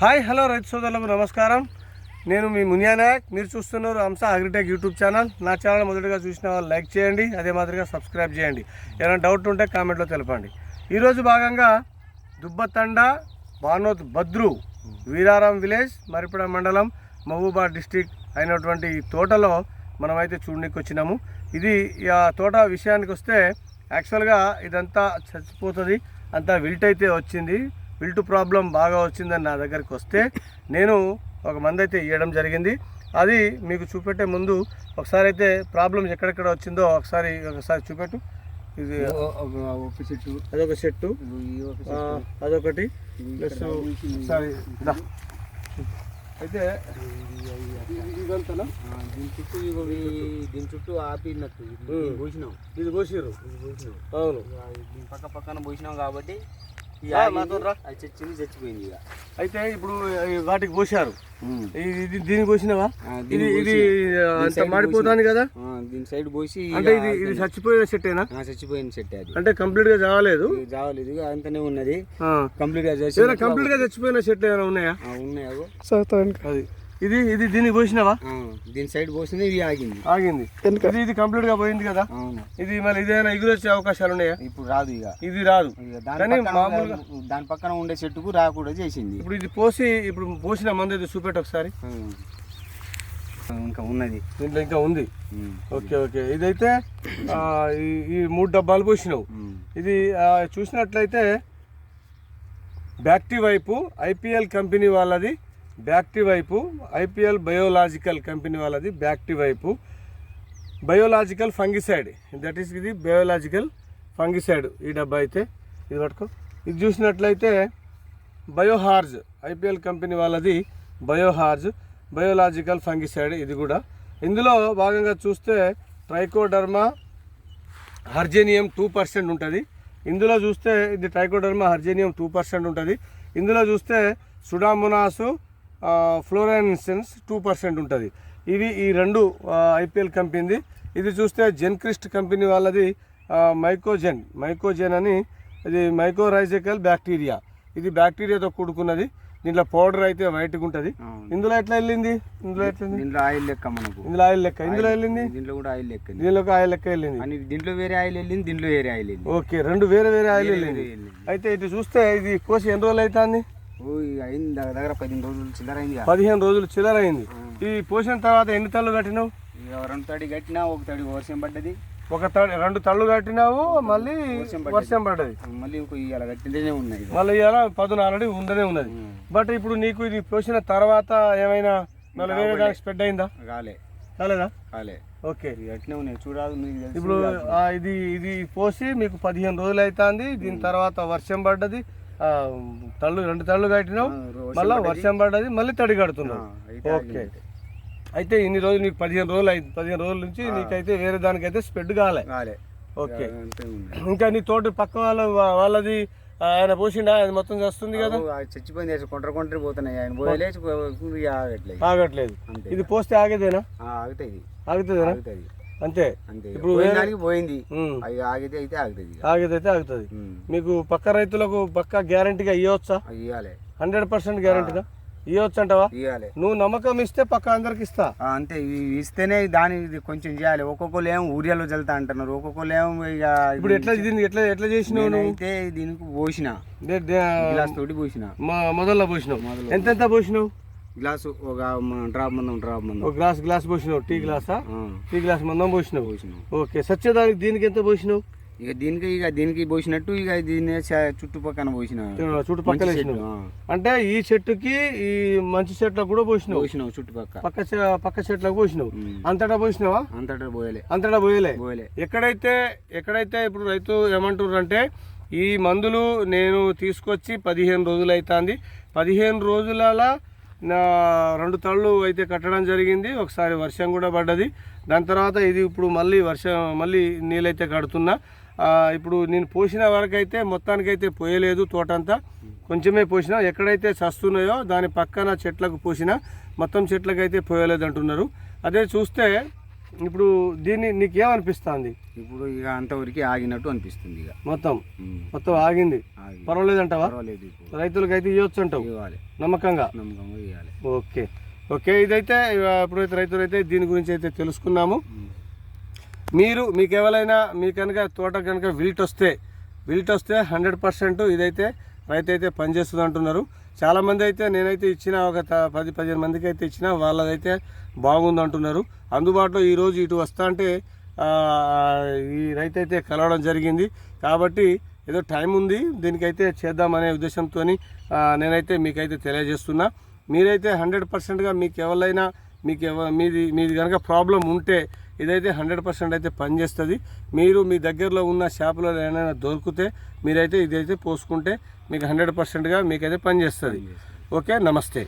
Hi hello రైతు సోదరులకు నమస్కారం. నేను మీ మునియా నాయక్. మీరు చూస్తున్నారు హంస అగ్రిటెక్ యూట్యూబ్ ఛానల్. నా ఛానల్ మొదటిగా చూసిన వాళ్ళు లైక్ చేయండి అదే మాదిరిగా సబ్స్క్రైబ్ చేయండి. ఏమైనా డౌట్ ఉంటే కామెంట్లో తెలపండి. ఈరోజు భాగంగా దుబ్బతండ బానోత్ బద్రు వీరారం విలేజ్ మరిపడ మండలం మహబూబాద్ డిస్టిక్ అయినటువంటి ఈ తోటలో మనమైతే చూడడానికి వచ్చినాము. ఇది ఆ తోట విషయానికి వస్తే యాక్చువల్గా ఇదంతా చచ్చిపోతుంది అంతా విల్ట్ అయితే వచ్చింది. విల్ట్ ప్రాబ్లం బాగా వచ్చిందని నా దగ్గరికి వస్తే నేను ఒక మంది అయితే ఇవ్వడం జరిగింది. అది మీకు చూపెట్టే ముందు ఒకసారి అయితే ప్రాబ్లం ఎక్కడెక్కడ వచ్చిందో ఒకసారి ఒకసారి చూపెట్టు. ఇది ఒక చెట్టు. అదొక చెట్టు. అదొకటి. ఇది ప్లస్ ఒకసారి. అయితే ఇదంతా దీని చుట్టూ దీని చుట్టూ. ఆపినట్టు. పోసినాం. ఇది పోసినాం. అవును. దీని పక్క పక్కన పోసినాం కాబట్టి చచ్చింది చచ్చిపోయింది ఇక. అయితే ఇప్పుడు వాటికి పోసారు. ఇది దీనికి పోసినావా? ఇది దీన్ని ఇది అంత దీని మాడిపోతుంది కదా? ఆ, దీని సైడ్ పోసి అంటే ఇది ఇది చచ్చిపోయిన చెట్టేనా ఆ, చచ్చిపోయిన చెట్టు అది. అంటే కంప్లీట్గా చావలేదు జావలేదు ఇక అంతనే ఉన్నది. ఆ. కంప్లీట్గా కంప్లీట్గా చచ్చిపోయిన చెట్లు ఏమైనా ఉన్నాయా? ఆ, ఉన్నాయి. అది. ఇది ఇది దీనికి పోసినావా? దీని సైడ్ పోసింది ఇది ఆగింది. ఆగింది. ఇది ఇది కంప్లీట్గా పోయింది కదా? ఇది మళ్ళీ ఇదేమైనా ఎగురు వచ్చే అవకాశాలు ఉన్నాయా? ఇప్పుడు రాదు ఇక. ఇది రాదు. కానీ మామూలుగా- దాని పక్కన ఉండే చెట్టుకు రాకూడదు చేసింది. ఇప్పుడు ఇది పోసి ఇప్పుడు పోసిన మంది అయితే చూపెట్టు ఒకసారి. ఇంకా ఉన్నది. దీంట్లో ఇంకా ఉంది. Okay okay. ఇదైతే ఆ, ఈ ఈ మూడు డబ్బాలు పోసినావు. ఇది చూసినట్లయితే బ్యాక్టి వైపు ఐపీఎల్ కంపెనీ వాళ్ళది. బ్యాక్టి వైపు ఐపీఎల్ బయోలాజికల్ కంపెనీ వాళ్ళది బ్యాక్టి వైపు బయోలాజికల్ ఫంగిసైడ్. దట్ ఈస్ ఇది బయోలాజికల్ ఫంగిసైడ్. ఈ డబ్బా అయితే ఇది పట్టుకో. ఇది చూసినట్లయితే బయోహార్జ్ ఐపీఎల్ కంపెనీ వాళ్ళది బయోహార్జ్ బయోలాజికల్ ఫంగిసైడ్ ఇది కూడా. ఇందులో భాగంగా చూస్తే ట్రైకోడర్మా హర్జేనియం టూ పర్సెంట్ ఉంటుంది. ఇందులో చూస్తే ఇది ట్రైకోడర్మా హర్జేనియం టూ పర్సెంట్ ఉంటుంది. ఇందులో చూస్తే సుడామునాసు ఫ్లోరెన్సెన్స్ టూ పర్సెంట్ ఉంటుంది. ఇవి ఈ రెండు ఐపీఎల్ కంపెనీది. ఇది చూస్తే జెన్క్రిస్ట్ కంపెనీ వాళ్ళది మైకోజెన్. మైకోజెన్ అని ఇది మైకోరైజికల్ బ్యాక్టీరియా. ఇది బ్యాక్టీరియాతో కూడుకున్నది. దీంట్లో పౌడర్ అయితే వైట్గా ఉంటుంది. ఇందులో ఎట్లా వెళ్ళింది? ఇందులో ఎట్లా దీంట్లో ఆయిల్ లెక్క మనకు. ఇందులో ఆయిల్ లెక్క. ఇందులో వెళ్ళింది? దీంట్లో కూడా ఆయిల్ లెక్క దీనిలోకి ఆయిల్ లెక్క వెళ్ళింది. దీంట్లో వేరే ఆయిల్ వెళ్ళింది దీంట్లో వేరే ఆయిల్ వెళ్ళింది. ఓకే రెండు వేరే వేరే ఆయిల్ వెళ్ళింది. అయితే ఇటు చూస్తే ఇది కోసి ఎన్ని రోజులు అవుతుంది? అయింది దగ్గర దగ్గర పదిహేను రోజులు చిల్లర అయింది ఇక. పదిహేను రోజులు చిల్లర అయింది. ఆ. ఈ పోసిన తర్వాత ఎన్ని తళ్ళు కట్టినావు? రెండు తడి కట్టినా ఒక తడి వర్షం పడ్డది. ఒక తడి రెండు తళ్ళు కట్టినావు మళ్ళీ వర్షం పడ్డది. మళ్ళీ ఇవాళ ఇక. మళ్ళీ ఇవాళ పదును ఆల్రెడీ ఉండనే ఉన్నది. బట్ ఇప్పుడు నీకు ఇది పోసిన తర్వాత ఏమైనా మళ్ళీ వేరే దానికి స్ప్రెడ్ అయిందా? కాలే కాలేదా కాలే ఓకే. అట్నే ఉన్నాయి చూడాలి ఇప్పుడు ఇది ఇది పోసి మీకు పదిహేను రోజులు అవుతుంది దీని తర్వాత వర్షం పడ్డది. తళ్ళు రెండు తళ్ళు వర్షం మళ్ళీ. వర్షం పడ్డది మళ్ళీ తడి అయితే ఓకే. అయితే ఇన్ని రోజులు నీకు పదిహేను రోజులు అయింది పదిహేను రోజుల నుంచి నీకైతే వేరే దానికైతే స్ప్రెడ్ కాలే. ఓకే. ఇక నీ తోటి పక్క వాళ్ళ వాళ్ళది ఆయన పోసిండా? ఆయన మొత్తం చేస్తుంది కదా? అది చచ్చిపోయింది కొంటర కొంటరి పోతున్నాయి. ఆయన పోయలే ఇక ఆగట్లేదు. ఆగట్లేదు. ఇది పోస్తే ఆగేదేనా? ఆగుతాయి. ఆగుతుందేనా? ఆగుతుంది అంతే. ఇప్పుడు దానికి పోయింది. అవి ఆగితే అయితే ఆగుతుంది ఉమ్. మీకు పక్క రైతులకు పక్క గ్యారంటీగా ఇవ్వచ్చా ఇవ్వాలి హండ్రెడ్ పర్సెంట్ గ్యారంటీగా? ఇవ్వచ్చు అంటావా ఇవ్వాలి నువ్వు నమ్మకం ఇస్తే పక్క అందరికి ఇస్తా. అంతే. ఇస్తేనే దాని కొంచెం చేయాలి. ఒక్కొక్కరు ఏమో ఊరియాలో చల్లుతా అంటున్నారు. ఒక్కొక్కరు ఏమో ఇక ఇప్పుడు ఎట్లా దీన్ని ఎట్లా ఎట్లా చేసినావు అయితే దీనికి పోసిన. గ్లాస్ తోటి పోసిన. మొ- మొదల్లో పోసినావు. మొదలు. ఎంత ఎంత పోసినావు? గ్లాసు ఒక డ్రాప్ మందం డ్రాప్ మందం. ఒక గ్లాస్ గ్లాస్ పోసినావు? టీ గ్లాసా? టీ గ్లాస్ మందం పోసినావు? పోసినాం. ఓకే సత్యదానికి దీనికి ఎంత పోసినావు? ఇక దీనికి ఇక దీనికి పోసినట్టు ఇక దీన్ని చ- చుట్టుపక్కన పోసిన. చుట్టుపక్కల. అంటే ఈ చెట్టుకి ఈ మంచి చెట్లకు కూడా పోసినావు? పోసినాం చుట్టుపక్క. పక్క పక్క చెట్లకు పోసినావు. అంతటా పోసినావా? అంతటా పోయలే. అంతటా పోయలే? పోయలే. ఎక్కడైతే ఎక్కడైతే ఇప్పుడు రైతు ఏమంటున్నారు అంటే ఈ మందులు నేను తీసుకొచ్చి పదిహేను రోజులు అవుతుంది పదిహేను రోజులలో రెండు తళ్ళు అయితే కట్టడం జరిగింది. ఒకసారి వర్షం కూడా పడ్డది. దాని తర్వాత ఇది ఇప్పుడు మళ్ళీ వర్షం మళ్ళీ నీళ్ళైతే కడుతున్నా. ఇప్పుడు నేను పోసిన వరకైతే మొత్తానికైతే పోయలేదు తోటంతా. కొంచెమే పోసినా. ఎక్కడైతే చస్తున్నాయో దాని పక్కన చెట్లకు పోసినా. మొత్తం చెట్లకైతే పోయలేదు అంటున్నారు అదే చూస్తే ఇప్పుడు దీన్ని నీకేమనిపిస్తుంది? ఇప్పుడు ఇక అంతవరకు ఆగినట్టు అనిపిస్తుంది ఇక. మొత్తం. మొత్తం ఆగింది? ఆగి. పర్వాలేదంటావా? పర్వాలేదు ఇప్పుడు. రైతులకైతే ఇవ్వచ్చు అంటావు ఇవ్వాలి. నమ్మకంగా? నమ్మకంగా ఇవ్వాలి ఓకే. ఓకే ఇదైతే ఇప్పుడైతే రైతులైతే దీని గురించి అయితే తెలుసుకున్నాము. మీరు మీకు ఎవరైనా మీ కనుక తోట కనుక విల్ట్ వస్తే విల్ట్ వస్తే హండ్రెడ్ పర్సెంట్ ఇదైతే రైతు అయితే పనిచేస్తుంది అంటున్నారు చాలామంది అయితే నేనైతే ఇచ్చిన ఒక త- పది పదిహేను మందికి అయితే ఇచ్చిన వాళ్ళదైతే బాగుంది అంటున్నారు. అందుబాటులో ఈరోజు ఇటు వస్తా అంటే ఈ రైతు అయితే కలవడం జరిగింది. కాబట్టి ఏదో టైం ఉంది దీనికైతే చేద్దామనే ఉద్దేశంతో నేనైతే మీకైతే తెలియజేస్తున్నా. మీరైతే హండ్రెడ్ పర్సెంట్గా మీకు ఎవరైనా మీకు ఎవ మీది మీది కనుక ప్రాబ్లం ఉంటే ఇదైతే హండ్రెడ్ పర్సెంట్ అయితే పనిచేస్తుంది మీరు మీ దగ్గరలో ఉన్న షాపులో ఏమైనా దొరికితే మీరైతే ఇదైతే పోసుకుంటే మీకు హండ్రెడ్ పర్సెంట్గా మీకైతే పనిచేస్తుంది ఓకే నమస్తే.